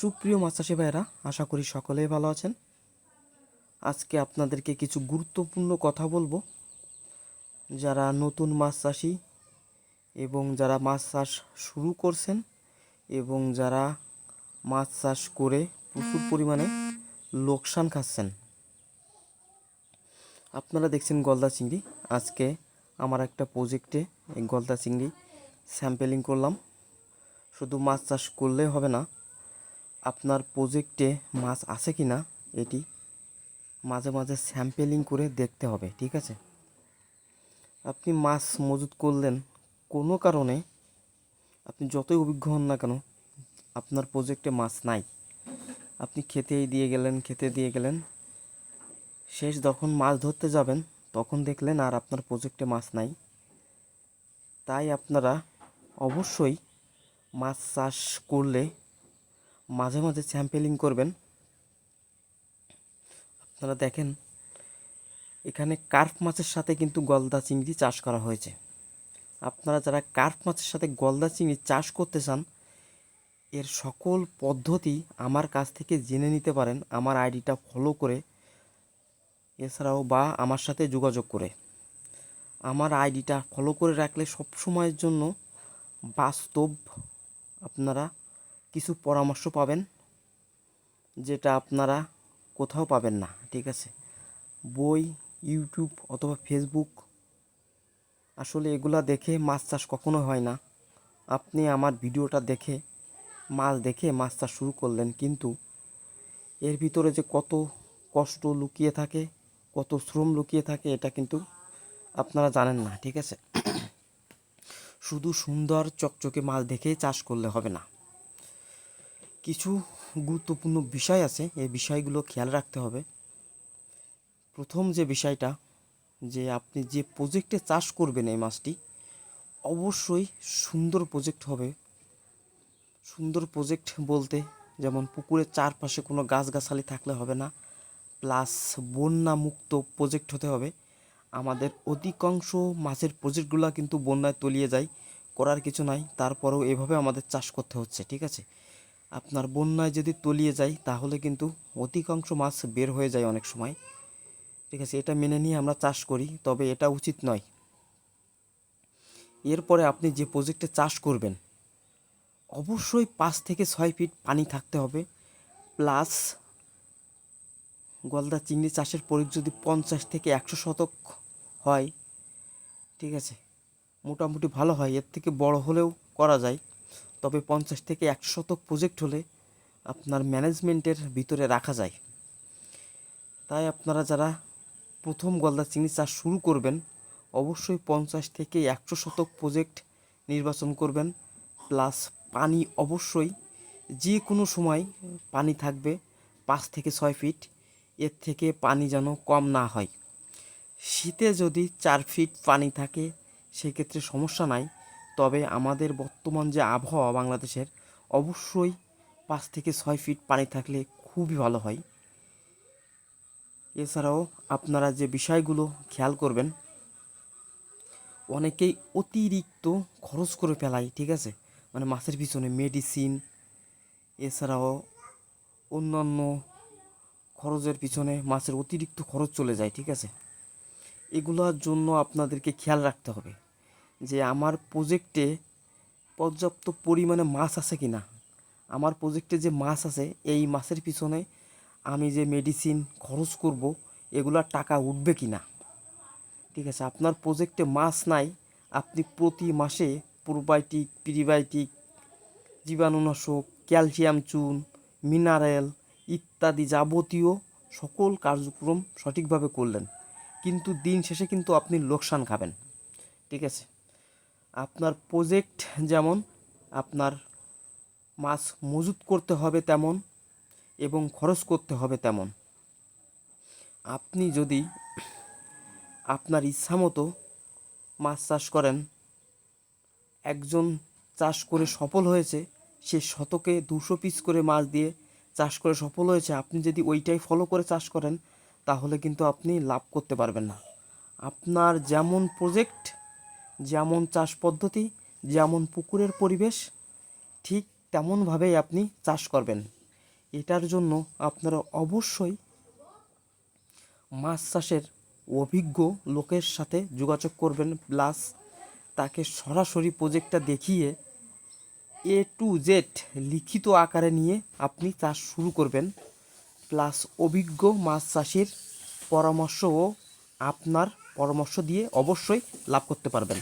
সুপ্রিয় মাছ চাষি ভাইয়েরা, আশা করি সকলেই ভালো আছেন। আজকে আপনাদেরকে কিছু গুরুত্বপূর্ণ কথা বলব। যারা নতুন মাছ চাষি এবং যারা মাছ চাষ শুরু করছেন এবং যারা মাছ চাষ করে প্রচুর পরিমাণে লোকসান খাচ্ছেন। আপনারা দেখছেন গলদা চিংড়ি। আজকে আমার একটা প্রজেক্টে এই গলদা চিংড়ি স্যাম্পেলিং করলাম। শুধু মাছ চাষ করলে হবে না আপনার প্রজেক্টে মাছ আছে কি না এটি মাঝে মাঝে স্যাম্পেলিং করে দেখতে হবে, ঠিক আছে? আপনি মাছ মজুত করলেন, কোনো কারণে আপনি যতই অভিজ্ঞ হন না কেন, আপনার প্রজেক্টে মাছ নাই। আপনি খেতেই দিয়ে গেলেন, খেতে দিয়ে গেলেন, শেষ যখন মাছ ধরতে যাবেন, তখন দেখলেন আর আপনার প্রজেক্টে মাছ নাই। তাই আপনারা অবশ্যই মাছ চাষ করলে মাঝে মাঝে স্যাম্পেলিং করবেন। আপনারা দেখেন, এখানে কার্প মাছের সাথে কিন্তু গলদা চিংড়ি চাষ করা হয়েছে। আপনারা যারা কার্প মাছের সাথে গলদা চিংড়ি চাষ করতে চান, এর সকল পদ্ধতি আমার কাছ থেকে জেনে নিতে পারেন, আমার আইডিটা ফলো করে। এছাড়াও বা আমার সাথে যোগাযোগ করে। আমার আইডিটা ফলো করে রাখলে সব সময়ের জন্য বাস্তব আপনারা কিছু পরামর্শ পাবেন যেটা আপনারা কোথাও পাবেন না, ঠিক আছে? বই, ইউটিউব অথবা ফেসবুক, আসলে এগুলা দেখে মাছ চাষ কখনো হয় না। আপনি আমার ভিডিওটা দেখে, মাছ দেখে মাছ চাষ শুরু করলেন, কিন্তু এর ভিতরে যে কত কষ্ট লুকিয়ে থাকে, কত শ্রম লুকিয়ে থাকে, এটা কিন্তু আপনারা জানেন না, ঠিক আছে? শুধু সুন্দর চকচকে মাছ দেখেই চাষ করলে হবে না। কিছু গুরুত্বপূর্ণ বিষয় আছে, এই বিষয়গুলো খেয়াল রাখতে হবে। প্রথম যে বিষয়টা, যে আপনি যে প্রজেক্টে চাষ করবেন এই মাছটি, অবশ্যই সুন্দর প্রজেক্ট হবে। সুন্দর প্রজেক্ট বলতে যেমন পুকুরের চারপাশে কোনো গাছগাছালি থাকলে হবে না প্লাস বন্যা মুক্ত প্রজেক্ট হতে হবে। আমাদের অধিকাংশ মাছের প্রজেক্টগুলো কিন্তু বন্যায় তলিয়ে যায়, করার কিছু নাই, তারপরেও এভাবে আমাদের চাষ করতে হচ্ছে, ঠিক আছে? আপনার বন্যায় যদি তলিয়ে যায়, তাহলে কিন্তু অধিকাংশ মাছ বের হয়ে যায় অনেক সময়। ঠিক আছে, এটা মেনে নিয়ে আমরা চাষ করি, তবে এটা উচিত নয়। এরপরে আপনি যে প্রজেক্টে চাষ করবেন, অবশ্যই পাঁচ থেকে ছয় ফিট পানি থাকতে হবে প্লাস গলদা চিংড়ি চাষের পরিধি যদি পঞ্চাশ থেকে একশো শতক হয়, ঠিক আছে, মোটামুটি ভালো হয়, এর থেকে বড় হলেও করা যায়। তবে পঞ্চাশ থেকে একশো শতক প্রজেক্ট হলে আপনার ম্যানেজমেন্টের ভিতরে রাখা যায়। তাই আপনারা যারা প্রথম গলদা চিংড়ি চাষ শুরু করবেন, অবশ্যই পঞ্চাশ থেকে একশো শতক প্রজেক্ট নির্বাচন করবেন। প্লাস পানি অবশ্যই যে কোনো সময় পানি থাকবে পাঁচ থেকে ছয় ফিট এর থেকে পানি যেন কম না হয়। শীতে যদি চার ফিট পানি থাকে, সেক্ষেত্রে সমস্যা নাই। তবে আমাদের বর্তমান যে আবহাওয়া বাংলাদেশের, অবশ্যই পাঁচ থেকে ছয় ফিট পানি থাকলে খুবই ভালো হয়। এছাড়াও আপনারা যে বিষয়গুলো খেয়াল করবেন, অনেকেই অতিরিক্ত খরচ করে ফেলায় ঠিক আছে? মানে মাছের পিছনে মেডিসিন এছাড়াও অন্যান্য খরচের পিছনে মাছের অতিরিক্ত খরচ চলে যায়, ঠিক আছে? এগুলোর জন্য আপনাদেরকে খেয়াল রাখতে হবে। যে আমার প্রজেক্টে পর্যাপ্ত পরিমাণে মাছ আছে কি না আমার প্রজেক্টে যে মাছ আছে, এই মাছের পিছনে আমি যে মেডিসিন খরচ করব এগুলার টাকা উঠবে কি না ঠিক আছে, আপনার প্রজেক্টে মাছ নাই, আপনি প্রতি মাসে প্রোবায়োটিক প্রিবায়োটিক জীবাণুনাশক ক্যালসিয়াম চুন মিনারেল ইত্যাদি যাবতীয় সকল কার্যক্রম সঠিকভাবে করলেন। কিন্তু দিন শেষে কিন্তু আপনি লোকসান খাবেন। ঠিক আছে আপনার প্রজেক্ট যেমন, আপনার মাছ মজুত করতে হবে তেমন এবং খরচ করতে হবে তেমন। আপনি যদি আপনার ইচ্ছা মতো মাছ চাষ করেন, একজন চাষ করে সফল হয়েছে, সে শতকে দুশো পিস করে মাছ দিয়ে চাষ করে সফল হয়েছে, আপনি যদি ওইটাই ফলো করে চাষ করেন, তাহলে কিন্তু আপনি লাভ করতে পারবেন না। আপনার যেমন প্রজেক্ট যেমন চাষ পদ্ধতি, যেমন পুকুরের পরিবেশ, ঠিক তেমনভাবেই আপনি চাষ করবেন। এটার জন্য আপনারা অবশ্যই মাছ চাষের অভিজ্ঞ লোকের সাথে যোগাযোগ করবেন, প্লাস তাকে সরাসরি প্রজেক্টটা দেখিয়ে এ টু জেড লিখিত আকারে নিয়ে আপনি চাষ শুরু করবেন। প্লাস অভিজ্ঞ মাছ চাষির পরামর্শও আপনার পরামর্শ দিয়ে অবশ্যই লাভ করতে পারবেন।